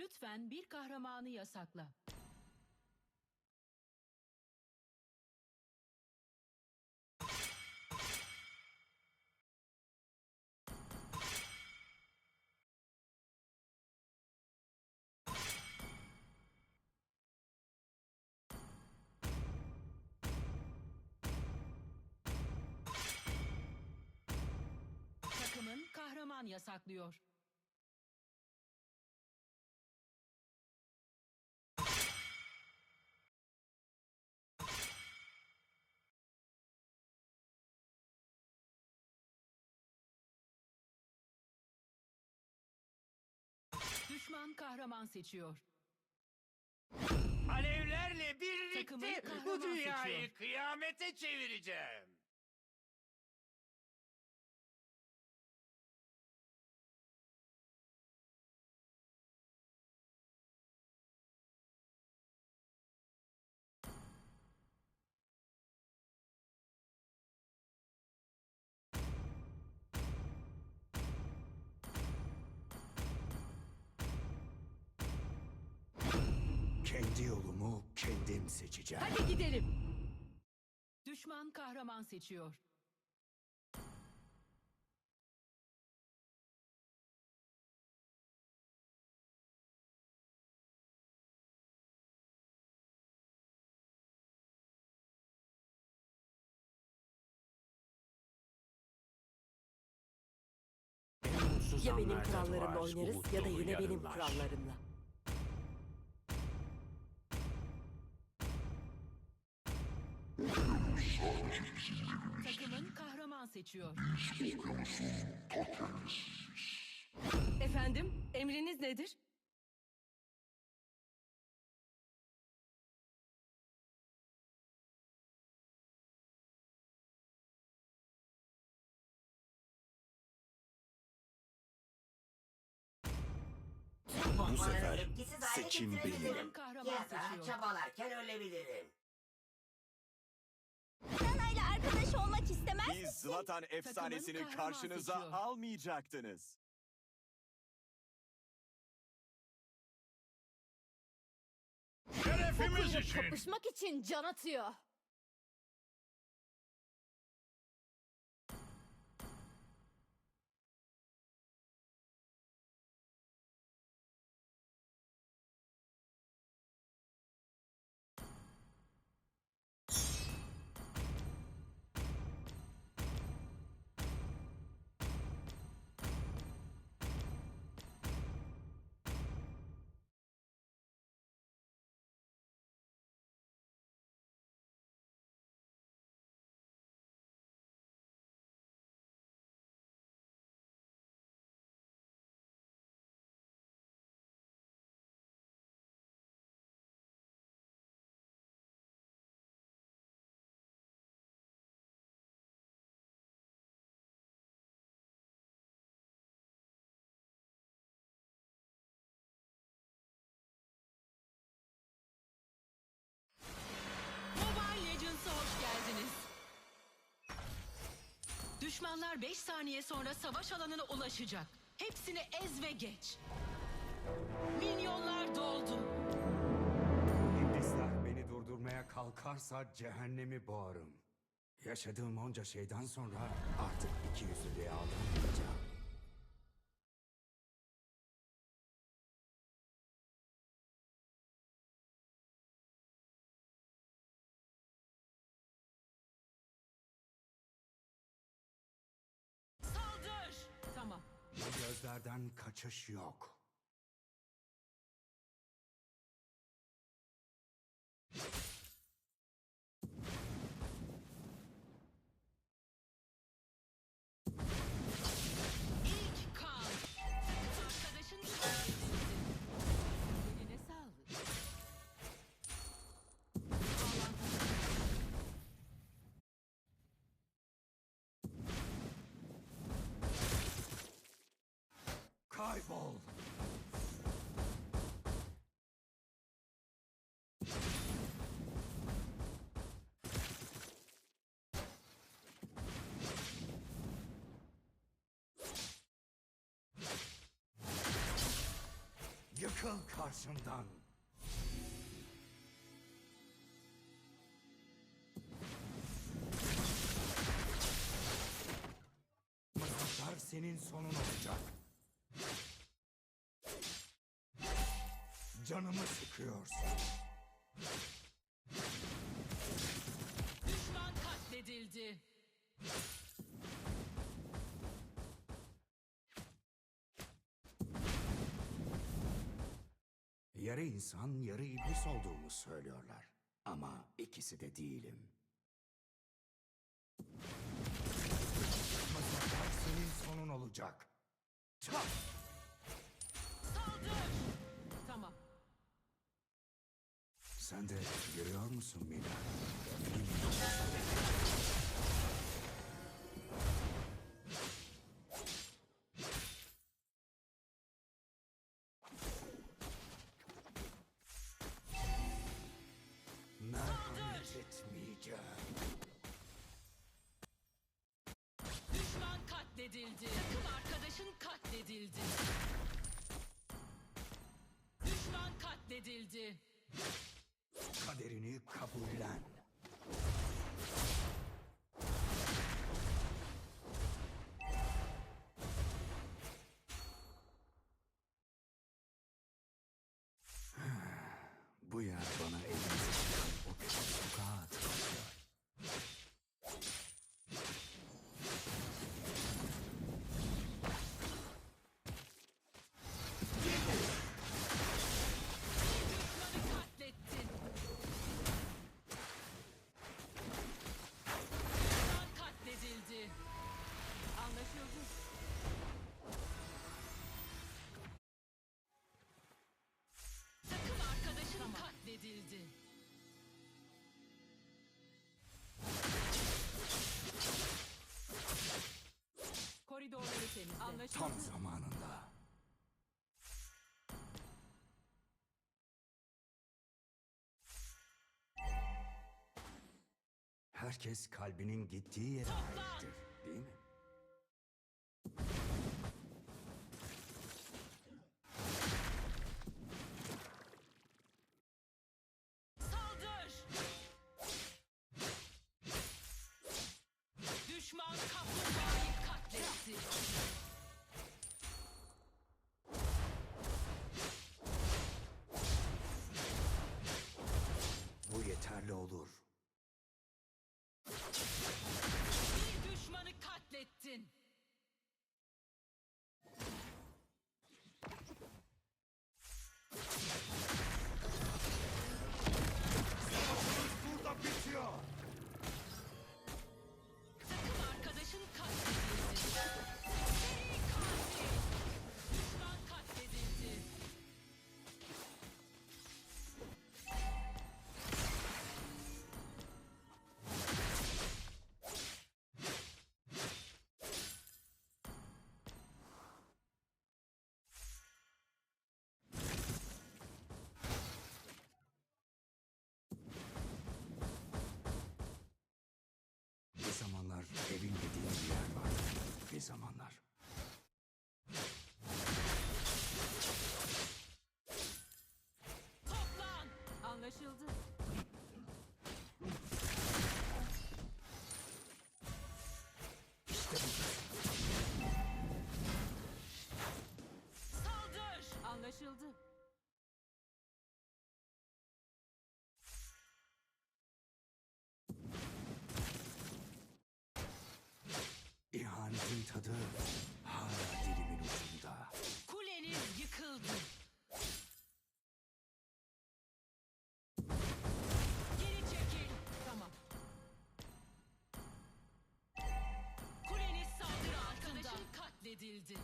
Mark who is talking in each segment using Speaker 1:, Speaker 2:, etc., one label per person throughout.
Speaker 1: Lütfen bir kahramanı yasakla. Takımın kahraman yasaklıyor. Kahraman seçiyor.
Speaker 2: Alevlerle
Speaker 1: Takımın
Speaker 2: birlikte
Speaker 1: kahraman
Speaker 2: bu dünyayı kıyamete çevireceğim.
Speaker 3: Kendi yolumu kendim seçeceğim.
Speaker 1: Hadi gidelim. Düşman kahraman seçiyor.
Speaker 4: Ya benim
Speaker 3: doğar
Speaker 4: oynarız ya da yine benim
Speaker 3: yarınlar.
Speaker 1: Takımın kahraman seçiyor.
Speaker 4: Efendim, emriniz nedir?
Speaker 3: Bu sefer
Speaker 5: etkisiz hale
Speaker 3: seçim
Speaker 5: getirebilirim.
Speaker 3: benim.
Speaker 1: Kahraman
Speaker 5: Ya da
Speaker 1: seçiyor.
Speaker 5: çabalarken ölebilirim.
Speaker 6: Arkadaş olmak istemez
Speaker 7: Biz Zlatan efsanesini karşınıza
Speaker 1: seçiyor.
Speaker 7: almayacaktınız.
Speaker 2: Şerefimiz için.
Speaker 6: kapışmak için can atıyor.
Speaker 1: Düşmanlar 5 saniye sonra savaş alanına ulaşacak. Hepsini ez ve geç. Milyonlar doldu.
Speaker 3: İblisler beni durdurmaya kalkarsa cehennemi boğarım. Yaşadığım onca şeyden sonra artık iki yüzlülüğe aldanmayacağım. Gözlerden kaçış yok. Yıkıl karşımdan. Mızraklar senin sonun olacak. Canımı sıkıyorsun.
Speaker 1: Düşman katledildi.
Speaker 3: Yarı insan, yarı iblis olduğumu söylüyorlar. Ama ikisi de değilim. Senin sonun olacak. Çak!
Speaker 1: Saldır. Tamam.
Speaker 3: Sen de görüyor musun? Merhamet
Speaker 1: katledildi. Takım arkadaşın katledildi. Düşman katledildi.
Speaker 3: Kaderini kabullen. Herkes kalbinin gittiği yere aittir, evin dediğim bir yer vardı. Bir zamanlar. İhanetin tadı hala dilimin ucunda.
Speaker 1: Kuleniz yıkıldı. Geri çekil. Tamam. Kuleniz saldırı arkadaşın katledildi.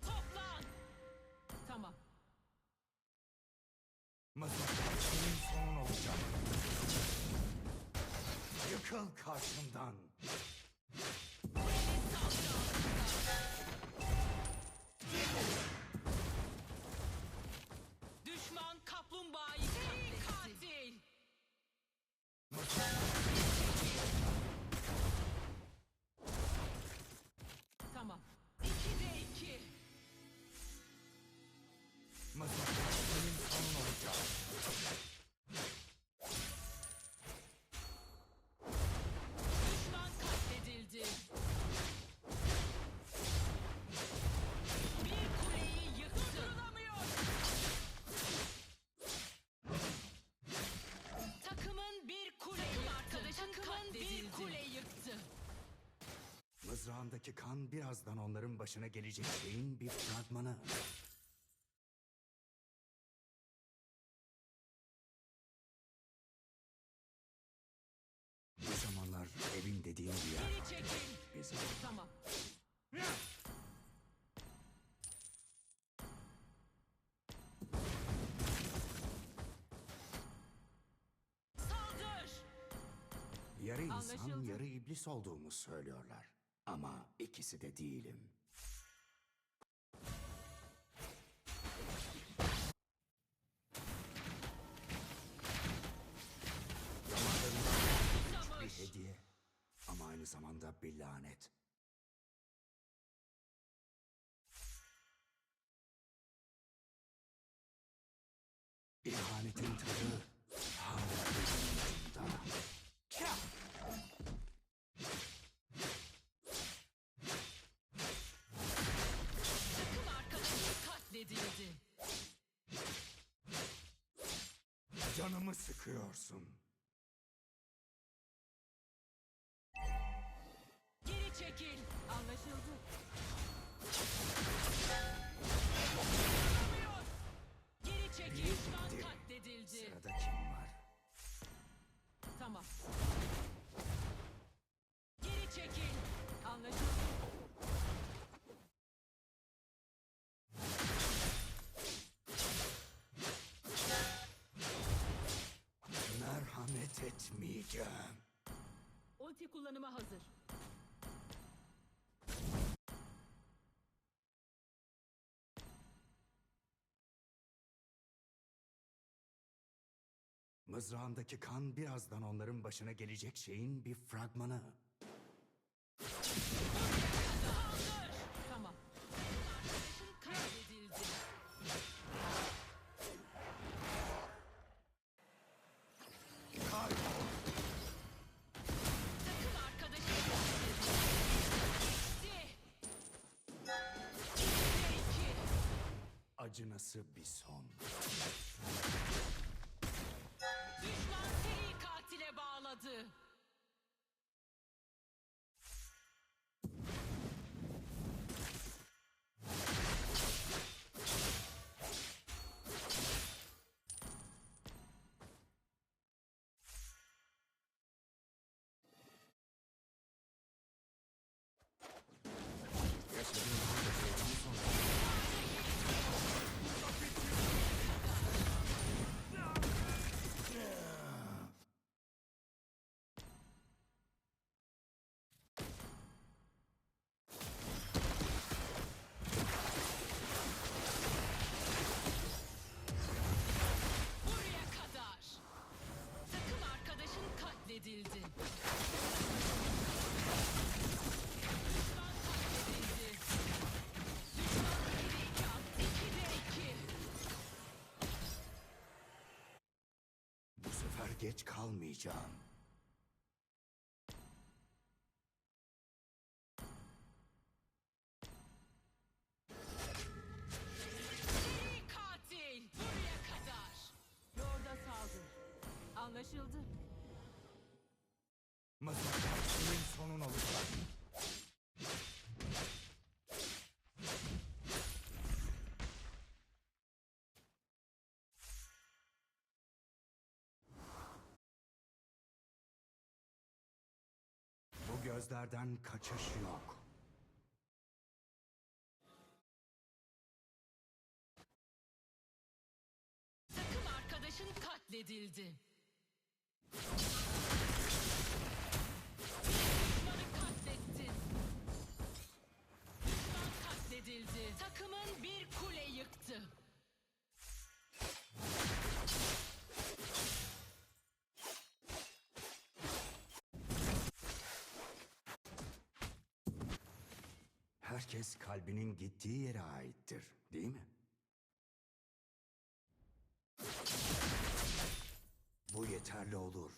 Speaker 1: Toplan. Tamam.
Speaker 3: Mızraklar Yıkıl karşımdan. Başına gelecek şeyin bir fragmanı. Bir zamanlar evin dediğin
Speaker 1: çekil.
Speaker 3: Bizim.
Speaker 1: Tamam.
Speaker 3: Yarı insan,
Speaker 1: Anlaşıldı.
Speaker 3: yarı iblis olduğumu söylüyorlar. Ama ikisi de değilim. Bir lanet. İhanetin tadı hala ucumda.
Speaker 1: Takım arkadaşı katledildi.
Speaker 3: Canımı sıkıyorsun. Etmeyeceğim.
Speaker 1: Ulti kullanıma hazır.
Speaker 3: Mızrağındaki kan birazdan onların başına gelecek şeyin bir fragmanı. Acınası bir son.
Speaker 1: Düşman seri katile bağladı.
Speaker 3: Geç kalmayacağım. Gözlerden kaçış yok.
Speaker 1: Takım arkadaşın katledildi.
Speaker 3: Herkes kalbinin gittiği yere aittir, değil mi? Bu yeterli olur.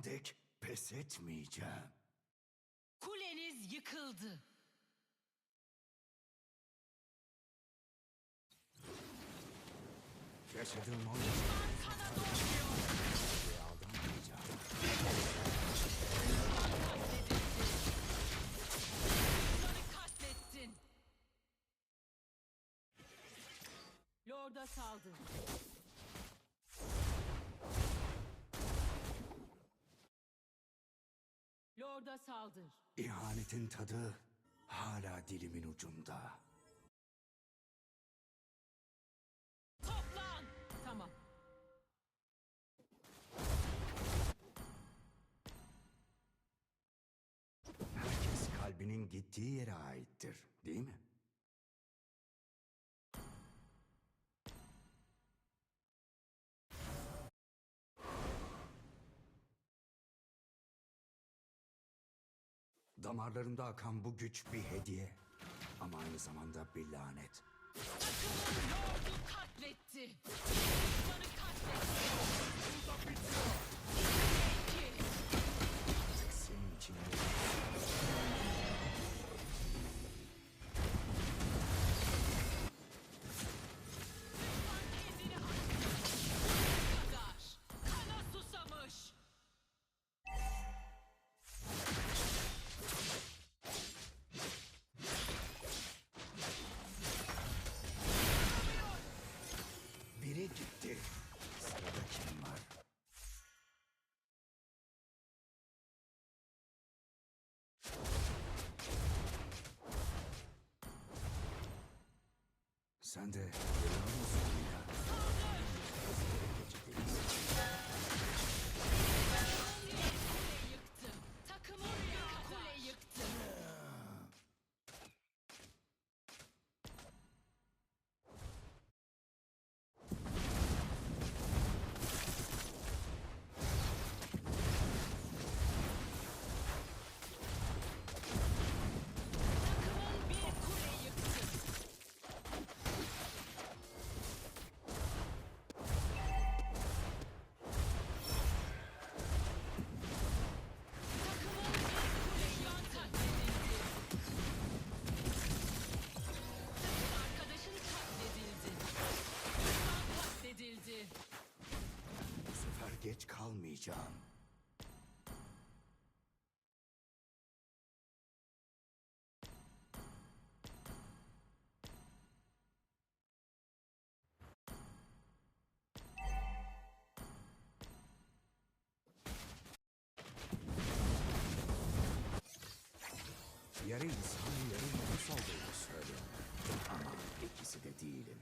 Speaker 3: Sonuna dek pes etmeyeceğim.
Speaker 1: Kuleniz yıkıldı.
Speaker 3: Yaşadığım onca şeyden sonra aldanmayacağım.
Speaker 1: Onları katlettin. Lord'a saldır. Lord'a saldır.
Speaker 3: İhanetin tadı hala dilimin ucunda.
Speaker 1: Toplan! Tamam.
Speaker 3: Herkes kalbinin gittiği yere aittir, değil mi? Damarlarımda akan bu güç bir hediye ama aynı zamanda bir lanet.
Speaker 1: Takımın Lord'u katletti. Düşmanı katletti. İki.
Speaker 3: Sen de?
Speaker 1: yaşayacağım. Yarı insan, yarı insan
Speaker 3: olduğunu söylüyor. Ama ikisi de değilim.